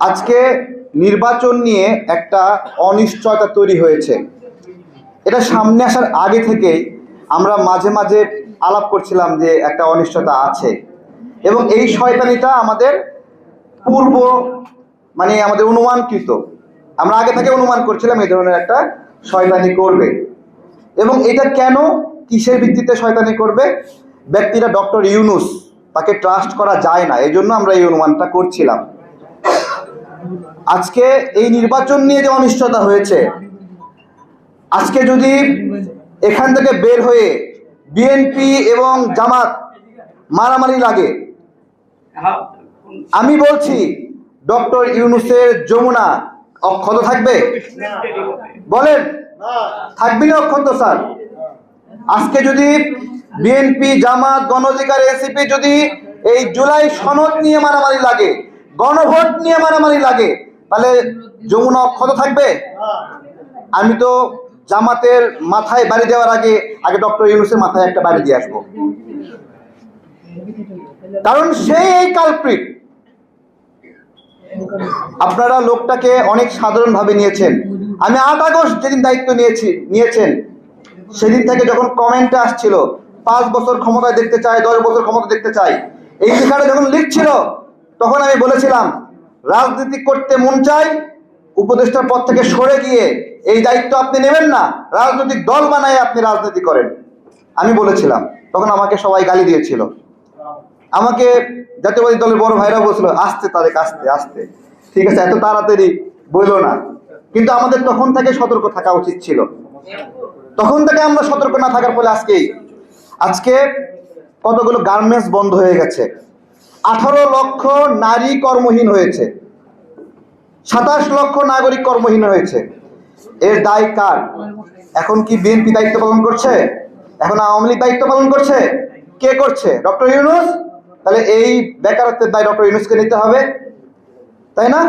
আজকে নির্বাচন নিয়ে একটা অনিশ্চয়তা তৈরি হয়েছে। এটা সামনে আসার আগে থেকেই আমরা মাঝে মাঝে আলাপ করছিলাম যে একটা অনিশ্চয়তা আছে। এবং এই শয়তানিটা আমাদের পূর্ব মানে আমাদের অনুমানকৃত। আমরা আগে থেকে অনুমান করছিলাম এই ধরনের একটা শয়তানি করবে। এবং এটা কেন, কিসের ভিত্তিতে শয়তানি করবে? ব্যক্তিরা ডক্টর ইউনুস, তাকে ট্রাস্ট করা যায় না। এই জন্য আমরা এই অনুমানটা করছিলাম। আজকে এই নির্বাচন নিয়ে যে অনিশ্চয়তা হয়েছে, আজকে যদি এখান থেকে বের হয়ে বিএনপি এবং জামাত মারামারি লাগে, আমি বলছি, ডক্টর ইউনুসের যমুনা অক্ষত থাকবে? বলেন, থাকবে না অক্ষত, স্যার? আজকে যদি বিএনপি জামাত গণ অধিকার এনসিপি যদি এই জুলাই সনদ নিয়ে মারামারি লাগে গণভোট নিয়ে মারামারি লাগে। তাহলে যমুনা অক্ষত থাকবে? আমি তো জামাতের মাথায় বাড়ি দেওয়ার আগে আগে ডক্টর ইউনুসের মাথায় একটা বাড়ি দিয়ে আসব। কারণ সেই এই কালপ্রিট আপনারা লোকটাকে অনেক সাধারণভাবে নিয়েছেন। আমি আট আগস্ট যেদিন দায়িত্ব নিয়েছি, নিয়েছেন, সেদিন থেকে যখন কমেন্টে আসছিল, পাঁচ বছর ক্ষমতায় দেখতে চাই, দশ বছর ক্ষমতা দেখতে চাই, এই লেখাটা যখন লিখছিল তখন আমি বলেছিলাম, রাজনীতি করতে মন চাই, উপদেষ্টার পদ থেকে সরে গিয়ে এই দায়িত্ব আপনি নেবেন না, রাজনৈতিক দল বানায় আপনি রাজনীতি করেন। আমি বলেছিলাম, তখন আমাকে সবাই গালি দিয়েছিল। আমাকে জাতীয়বাদী দলের বড় ভাইরা বলছিল, আসতে তাদের আসতে আসতে। ঠিক আছে, এত তাড়াতাড়ি বইলো না। কিন্তু আমাদের তখন থেকে সতর্ক থাকা উচিত ছিল। তখন থেকে আমরা সতর্ক না থাকার ফলে আজকেই, আজকে কতগুলো গার্মেন্টস বন্ধ হয়ে গেছে। আঠারো লক্ষ নারী কর্মহীন হয়েছে। সাতাশ লক্ষ নাগরিক কর্মহীন হয়েছে। এর দায় কার? এখন কি বিএনপি দায়িত্ব পালন করছে? এখন আওয়ামী লীগ দায়িত্ব পালন করছে? কে করছে? ডক্টর ইউনুস? তাহলে এই বেকারত্বের দায় ডক্টর ইউনুসকে নিতে হবে, তাই না?